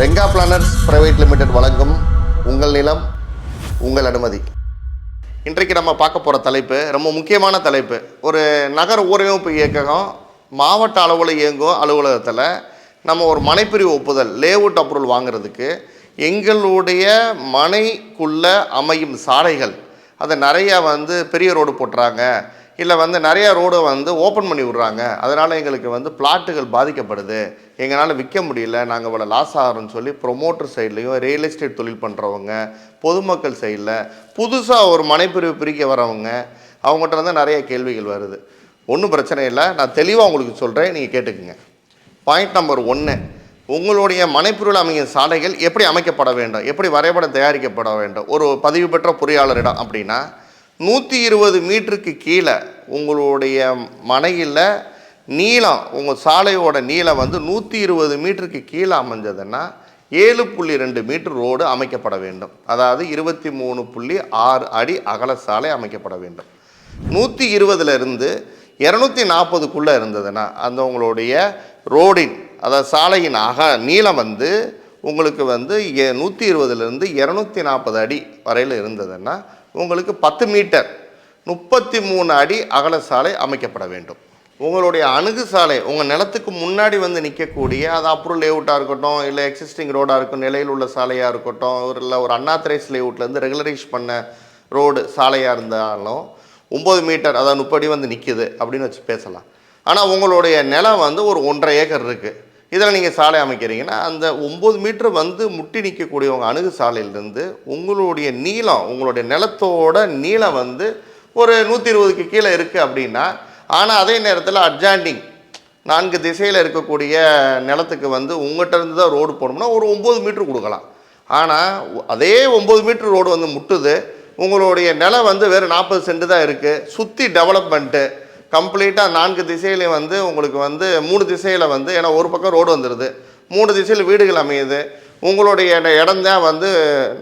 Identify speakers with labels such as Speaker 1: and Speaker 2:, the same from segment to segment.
Speaker 1: Renga planners private limited வழங்கும் உங்கள் நிலம் உங்கள் அனுமதி. இன்றைக்கு நம்ம பார்க்க போகிற தலைப்பு ரொம்ப முக்கியமான தலைப்பு. ஒரு நகர ஊரமைப்பு இயக்ககம் மாவட்ட அளவில் இயங்கும் அலுவலகத்தில் நம்ம ஒரு மனைப்பிரிவு ஒப்புதல் லேஅவுட் அப்ரூவல் வாங்குறதுக்கு எங்களுடைய மனைக்குள்ளே அமையும் சாலைகள் அதை நிறையா வந்து பெரிய ரோடு போட்டுறாங்க. இல்லை வந்து நிறைய ரோடை வந்து ஓப்பன் பண்ணி விட்றாங்க. அதனால் எங்களுக்கு வந்து பிளாட்டுகள் பாதிக்கப்படுது. எங்களால் விற்க முடியல. நாங்கள் இவ்வளோ லாஸ் ஆகிறோம்னு சொல்லி ப்ரொமோட்டர் சைட்லேயும் ரியல் எஸ்டேட் தொழில் பண்ணுறவங்க பொதுமக்கள் சைடில் புதுசாக ஒரு மனைப்பிரிவு பிரிக்க வரவங்க அவங்ககிட்ட வந்து நிறைய கேள்விகள் வருது. ஒன்றும் பிரச்சனை இல்லை. நான் தெளிவாக உங்களுக்கு சொல்கிறேன் நீங்கள் கேட்டுக்குங்க. பாயிண்ட் நம்பர் ஒன்று உங்களுடைய மனைப்பொருள் அமையும் சாலைகள் எப்படி அமைக்கப்பட வேண்டும்? எப்படி வரைபடம் தயாரிக்கப்பட வேண்டும்? ஒரு பதிவு பெற்ற பொறியாளரிடம் அப்படின்னா நூற்றி இருபது மீட்டருக்கு கீழே உங்களுடைய மனையில் நீளம் உங்கள் சாலையோட நீளம் வந்து நூற்றி இருபது மீட்டருக்கு கீழே அமைஞ்சதுன்னா ஏழு புள்ளி ரெண்டு மீட்டர் ரோடு அமைக்கப்பட வேண்டும். அதாவது இருபத்தி மூணு புள்ளி ஆறு அடி அகல சாலை அமைக்கப்பட வேண்டும். நூற்றி இருபதுல இருந்து இரநூத்தி நாற்பதுக்குள்ளே இருந்ததுன்னா அந்த உங்களுடைய ரோடின் அதாவது சாலையின் அக நீளம் வந்து உங்களுக்கு வந்து எ- நூற்றி இருபதுலேருந்து இரநூத்தி நாற்பது அடி வரையில் இருந்ததுன்னா உங்களுக்கு பத்து மீட்டர். முப்பத்தி மூணு அடி அகல சாலை அமைக்கப்பட வேண்டும். உங்களுடைய அணுகு சாலை உங்கள் நிலத்துக்கு முன்னாடி வந்து நிற்கக்கூடிய அது அப்ரூவ் லேஅவுட்டாக இருக்கட்டும் இல்லை எக்ஸிஸ்டிங் ரோடாக இருக்கும் நிலையில் உள்ள சாலையாக இருக்கட்டும் ஒரு இல்லை ஒரு அண்ணாத்திரைஸ் லேஅவுட்லேருந்து ரெகுலரைஸ் பண்ண ரோடு சாலையாக இருந்தாலும் ஒம்பது மீட்டர் அதாவது முப்படி வந்து நிற்கிது அப்படின்னு வச்சு பேசலாம். ஆனால் உங்களுடைய நிலம் வந்து ஒரு ஒன்றரை ஏக்கர் இருக்குது இதில் நீங்கள் சாலை அமைக்கிறீங்கன்னா அந்த ஒம்பது மீட்டர் வந்து முட்டி நிற்கக்கூடியவங்க அணுகு சாலையிலேருந்து உங்களுடைய நீளம் உங்களுடைய நிலத்தோட நீளம் வந்து ஒரு நூற்றி இருபதுக்கு கீழே இருக்குது அப்படின்னா ஆனால் அதே நேரத்தில் அட்ஜாண்டிங் நான்கு திசையில் இருக்கக்கூடிய நிலத்துக்கு வந்து உங்கள்கிட்ட இருந்து தான் ரோடு போடணும்னா ஒரு ஒம்பது மீட்ரு கொடுக்கலாம். ஆனால் அதே ஒம்பது மீட்ரு ரோடு வந்து முட்டுது உங்களுடைய நிலம் வந்து வெறும் நாற்பது சென்ட் தான் இருக்குது சுற்றி டெவலப்மெண்ட்டு கம்ப்ளீட்டாக நான்கு திசையிலையும் வந்து உங்களுக்கு வந்து மூணு திசையில் வந்து ஏன்னா ஒரு பக்கம் ரோடு வந்துடுது மூணு திசையில் வீடுகள் அமையுது. உங்களுடைய இடம் தான் வந்து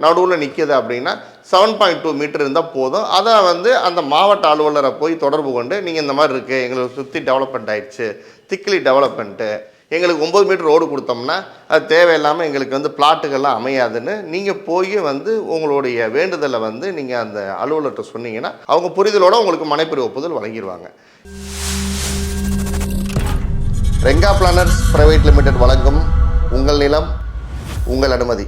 Speaker 1: நடுவில் நிற்கிது அப்படின்னா செவன் பாயிண்ட் டூ மீட்டர் இருந்தால் போதும். அதை வந்து அந்த மாவட்ட அலுவலரை போய் தொடர்பு கொண்டு நீங்கள் இந்த மாதிரி இருக்குது எங்களுக்கு சுற்றி டெவலப்மெண்ட் ஆயிடுச்சு திக்லி டெவலப்மெண்ட்டு எங்களுக்கு ஒம்பது மீட்டர் ரோடு கொடுத்தோம்னா அது தேவையில்லாமல் எங்களுக்கு வந்து பிளாட்டுகள்லாம் அமையாதுன்னு நீங்கள் போய் வந்து உங்களுடைய வேண்டுதலை வந்து நீங்கள் அந்த அலுவலர்கிட்ட சொன்னீங்கன்னா அவங்க புரிதலோடு உங்களுக்கு மனைப்பிரி ஒப்புதல் வழங்கிடுவாங்க ரெங்கா பிளானர்ஸ் பிரைவேட் லிமிடெட் வழங்கும் உங்கள் நிலம் உங்கள் அனுமதி.